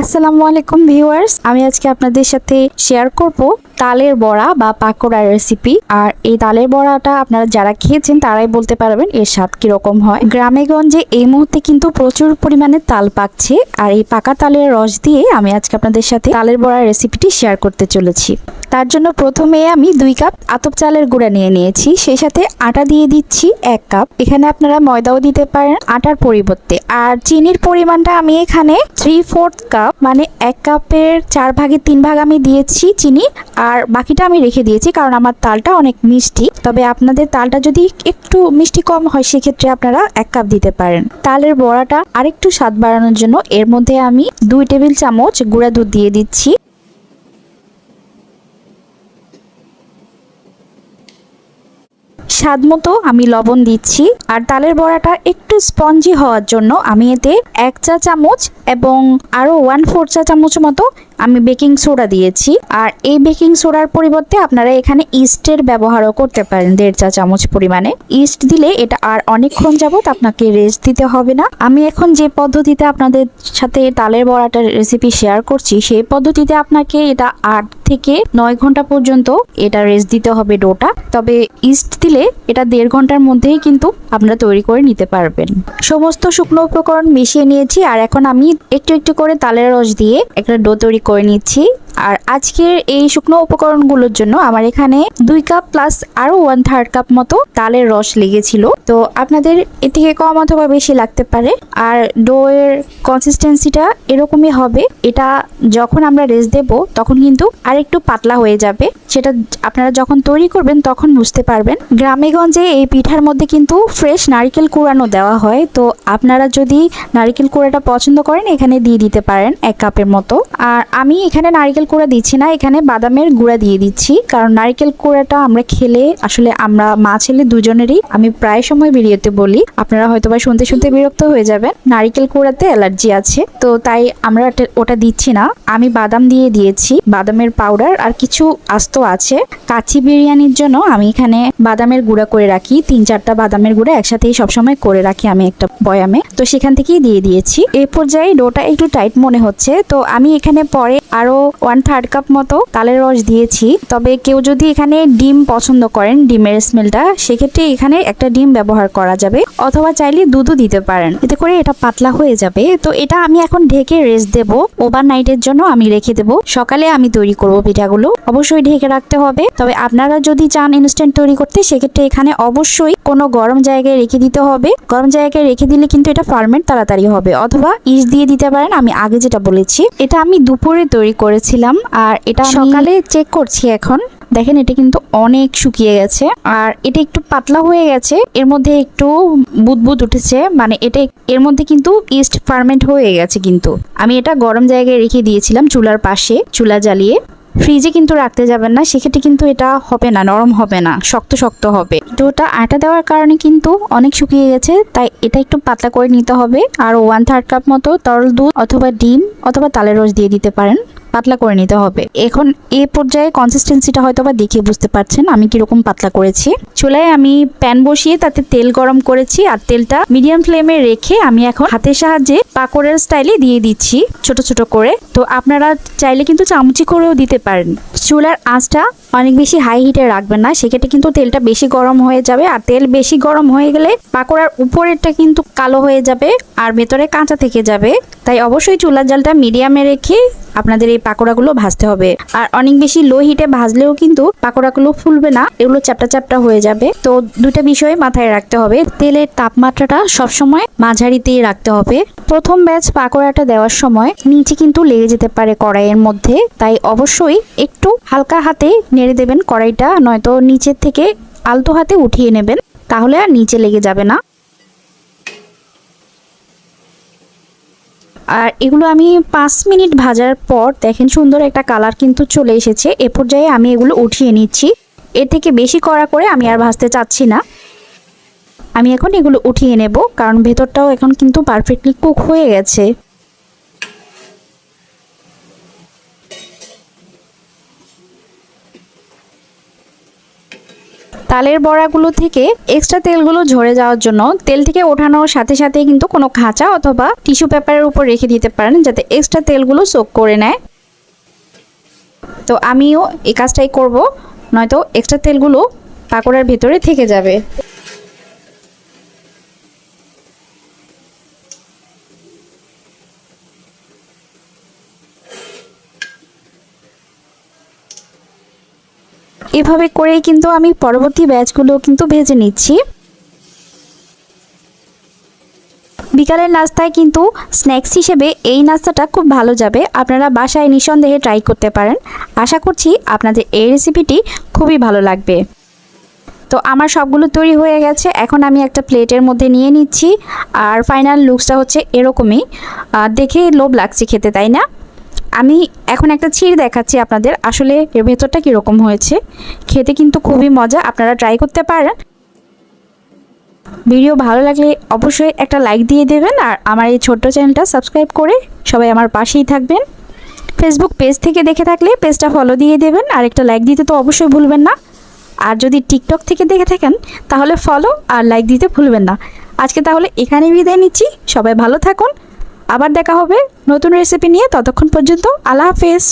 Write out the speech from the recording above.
আসসালামু আলাইকুম ভিউয়ার্স, আমি আজকে আপনাদের সাথে শেয়ার করব তালের বড়া বা পাকোড়ার রেসিপি আর এই তালের বড়াটা আপনারা যারা খেয়েছেন তারাই বলতে পারবেন এর স্বাদ কীরকম হয়। গ্রামেগঞ্জে এই মুহূর্তে কিন্তু প্রচুর পরিমাণে তাল পাকছে। আর এই পাকা তালের রস দিয়ে আমি আজকে আপনাদের সাথে তালের বড়ার রেসিপিটি শেয়ার করতে চলেছি। তার জন্য প্রথমে আমি দুই কাপ আতপ চালের গুঁড়া নিয়ে নিয়েছি, সেই সাথে আটা দিয়ে দিচ্ছি এক কাপ। এখানে আপনারা ময়দাও দিতে পারেন আটার পরিবর্তে। আর চিনির পরিমাণটা আমি এখানে থ্রি ফোর্থ কাপ মানে এক কাপের চার ভাগের তিন ভাগ আমি দিয়েছি চিনি, আর বাকিটা আমি রেখে দিয়েছি কারণ আমার তালটা অনেক মিষ্টি। তবে আপনাদের তালটা যদি একটু মিষ্টি কম হয়, সেক্ষেত্রে আপনারা এক কাপ দিতে পারেন। তালের বড়াটা আরেকটু স্বাদ বাড়ানোর জন্য এর মধ্যে আমি দুই টেবিল চামচ গুঁড়া দুধ দিয়ে দিচ্ছি। স্বাদ মতো আমি লবণ দিচ্ছি আর তালের বড়াটা একটু স্পঞ্জি হওয়ার জন্য আমি এতে এক চা চামচ এবং আরও ওয়ান ফোর চা চামচ মতো আমি বেকিং সোডা দিয়েছি। আর এই বেকিং সোডার পরিবর্তে আপনারা এখানে ইস্টের ব্যবহারও করতে পারেন দেড় চা চামচ পরিমাণে। ইস্ট দিলে এটা আর অনেকক্ষণ যাবৎ আপনাকে রেস্ট দিতে হবে না। আমি এখন যে পদ্ধতিতে আপনাদের সাথে তালের বড়াটার রেসিপি শেয়ার করছি, সেই পদ্ধতিতে আপনাকে এটা আট থেকে নয় ঘণ্টা পর্যন্ত এটা রেস্ট দিতে হবে ডোটা। তবে ইস্ট দিলে এটা দেড় ঘণ্টার মধ্যেই কিন্তু আপনারা তৈরি করে নিতে পারবেন। সমস্ত শুকনো উপকরণ মিশিয়ে নিয়েছি আর এখন আমি একটু একটু করে তালের রস দিয়ে একটা ডো তৈরি করে নিচ্ছি। আর আজকের এই শুকনো উপকরণগুলোর জন্য আমার এখানে দুই কাপ প্লাস আরও ওয়ান থার্ড কাপ মতো তালের রস লেগেছিল। তো আপনাদের এর থেকে কম অথবা বেশি লাগতে পারে। আর ডোয়ের কনসিস্টেন্সিটা এরকমই হবে। এটা যখন আমরা রেস্ট দেব তখন কিন্তু আর একটু পাতলা হয়ে যাবে। সেটা আপনারা যখন তৈরি করবেন তখন বুঝতে পারবেন। গ্রামেগঞ্জে এই পিঠার মধ্যে কিন্তু ফ্রেশ নারকেল কুড়ানো দেওয়া হয়। তো আপনারা যদি নারকেল কুড়াটা পছন্দ করেন, এখানে দিয়ে দিতে পারেন এক কাপের মতো। আর আমি এখানে নারকেল কুড়া দিচ্ছি না, এখানে বাদামের গুঁড়া দিয়ে দিচ্ছি। কারণ নারকেল কুড়াটা আমরা খেলে, আসলে আমরা মা ছেলে দুজনেরই, আমি প্রায় সময় ভিডিওতে বলি, আপনারা হয়তো বা শুনতে শুনতে বিরক্ত হয়ে যাবেন। নারকেল কুড়াতে অ্যালার্জি আছে। তো তাই আমরা ওটা- দিচ্ছি না। আমি বাদাম দিয়ে দিয়েছি। বাদামের পাউডার আর কিছু আস্ত আছে। কাচি বিরিয়ানির জন্য আমি এখানে বাদামের গুঁড়া করে রাখি। তিন চারটা বাদামের গুঁড়া একসাথেই সবসময় করে রাখি আমি একটা বয়ামে। তো সেখান থেকেই দিয়ে দিয়েছি। এই পর্যায়ে ডোটা একটু টাইট মনে হচ্ছে। তো আমি এখানে পরে আরও ওয়ান থার্ড কাপ মতো তালের রস দিয়েছি। তবে কেউ যদি এখানে ডিম পছন্দ করেন, ডিমের স্মেলটা সেক্ষেত্রে এখানে একটা ডিম ব্যবহার করা যাবে। অথবা চাইলে দুধও দিতে পারেন। এতে করে এটা পাতলা হয়ে যাবে। তো এটা আমি এখন ঢেকে রেস্ট দেব। ওভার নাইটের জন্য আমি রেখে দেব। সকালে আমি তৈরি করব পিঠাগুলো অবশ্যই ঢেকে রাখতে হবে। তবে আপনারা যদি চান ইনস্ট্যান্ট তৈরি করতে সেক্ষেত্রে এখানে অবশ্যই কোনো গরম জায়গায় রেখে দিতে হবে। গরম জায়গায় রেখে দিলে কিন্তু এটা ফার্মেন্ট তাড়াতাড়ি হবে। অথবা ইস দিয়ে দিতে পারেন আমি আগে যেটা বলেছি। এটা আমি দুপুরে তৈরি করেছিলাম আর এটা সকালে চেক করছি এখন। দেখেন এটা কিন্তু অনেক শুকিয়ে গেছে। আর এটা একটু পাতলা হয়ে গেছে এর মধ্যে একটু বুদবুদ উঠেছে। মানে এটা এর মধ্যে কিন্তু ইস্ট ফার্মেন্ট হয়ে গেছে কিন্তু। আমি এটা গরম জায়গায় রেখে দিয়েছিলাম চুলার পাশে চুলা জ্বালিয়ে। ফ্রিজে কিন্তু রাখতে যাবেন না, সেক্ষেত্রে কিন্তু এটা হবে না, নরম হবে না, শক্ত শক্ত হবে। ওটা আটা দেওয়ার কারণে কিন্তু অনেক শুকিয়ে গেছে, তাই এটা একটু পাতলা করে নিতে হবে। আর ওয়ান থার্ড কাপ মতো তরল দুধ অথবা ডিম অথবা তালের রস দিয়ে দিতে পারেন। পাতলা করে নিতে হবে। এখন এ পর্যায়ে কনসিস্টেন্সিটা হয়তো বা দেখে বুঝতে পারছেন আমি কীরকম পাতলা করেছি। চুলায় আমি প্যান বসিয়ে তাতে তেল গরম করেছি আর তেলটা মিডিয়াম ফ্লেমে রেখে আমি এখন হাতের সাহায্যে পাকোড়ের স্টাইলে দিয়ে দিচ্ছি ছোট ছোট করে। তো আপনারা চাইলে কিন্তু চামচি করেও দিতে পারেন। চুলার আঁচটা অনেক বেশি হাই হিটে রাখবেন না। সেক্ষেত্রে কিন্তু তেলটা বেশি গরম হয়ে যাবে। আর তেল বেশি গরম হয়ে গেলে পাকোড়ার উপরেরটা কিন্তু কালো হয়ে যাবে আর ভেতরে কাঁচা থেকে যাবে। তাই অবশ্যই চুলার জালটা মিডিয়ামে রেখে আপনাদের এই পাকোড়াগুলো ভাজতে হবে। আর অনেক বেশি লো হিটে ভাজলেও কিন্তু পাকোড়াগুলো ফুলবে না। এগুলো চ্যাপটা চ্যাপটা হয়ে যাবে। তো দুটা বিষয় মাথায় রাখতে হবে। তেলের তাপমাত্রাটা সবসময় মাঝারিতেই রাখতে হবে। প্রথম ব্যাচ পাকোড়াটা দেওয়ার সময় নিচে কিন্তু লেগে যেতে পারে কড়াইয়ের মধ্যে। তাই অবশ্যই একটু হালকা হাতে নেড়ে দেবেন কড়াইটা, নয়তো নিচের থেকে আলতো হাতে উঠিয়ে নেবেন, তাহলে আর নিচে লেগে যাবে না। আর এগুলো আমি পাঁচ মিনিট ভাজার পর, দেখেন সুন্দর একটা কালার কিন্তু চলে এসেছে, এ পর্যায়ে আমি এগুলো উঠিয়ে নিচ্ছি। এর থেকে বেশি কড়া করে আমি আর ভাজতে চাচ্ছি না। আমি এখন এগুলো উঠিয়ে নেব, কারণ ভেতরটাও এখন কিন্তু পারফেক্টলি কুক হয়ে গেছে। তালের বড়াগুলো থেকে এক্সট্রা তেলগুলো ঝরে যাওয়ার জন্য তেল থেকে ওঠানোর সাথে সাথে কিন্তু কোনো খাঁচা অথবা টিস্যু পেপারের উপর রেখে দিতে পারেন যাতে এক্সট্রা তেলগুলো সোক করে নেয়। তো আমিও এই কাজটাই করব, নয়তো এক্সট্রা তেলগুলো পাকোড়ার ভেতরে থেকে যাবে। এভাবে করেই কিন্তু আমি পরবর্তী ব্যাচগুলো কিন্তু ভেজে নিচ্ছি। বিকালের নাস্তায় কিন্তু স্ন্যাক্স হিসেবে এই নাস্তাটা খুব ভালো যাবে। আপনারা বাসায় নিঃসন্দেহে ট্রাই করতে পারেন। আশা করছি আপনাদের এই রেসিপিটি খুবই ভালো লাগবে। তো আমার সবগুলো তৈরি হয়ে গেছে। এখন আমি একটা প্লেটের মধ্যে নিয়ে নিচ্ছি। আর ফাইনাল লুকসটা হচ্ছে এরকমই। দেখে লোভ লাগছে খেতে, তাই না? আমি এখন একটা ছিঁড় দেখাচ্ছি আপনাদের, আসলে এর ভেতরটা কীরকম হয়েছে। খেতে কিন্তু খুবই মজা, আপনারা ট্রাই করতে পারেন। ভিডিও ভালো লাগলে অবশ্যই একটা লাইক দিয়ে দেবেন, আর আমার এই ছোট্ট চ্যানেলটা সাবস্ক্রাইব করে সবাই আমার পাশেই থাকবেন। ফেসবুক পেজ থেকে দেখে থাকলে পেজটা ফলো দিয়ে দেবেন, আর একটা লাইক দিতে তো অবশ্যই ভুলবেন না। আর যদি টিকটক থেকে দেখে থাকেন, তাহলে ফলো আর লাইক দিতে ভুলবেন না। আজকে তাহলে এখানেই বিদায় নিচ্ছি, সবাই ভালো থাকুন। আবার দেখা হবে নতুন রেসিপি নিয়ে ততক্ষণ পর্যন্ত আল্লাহ হাফেজ।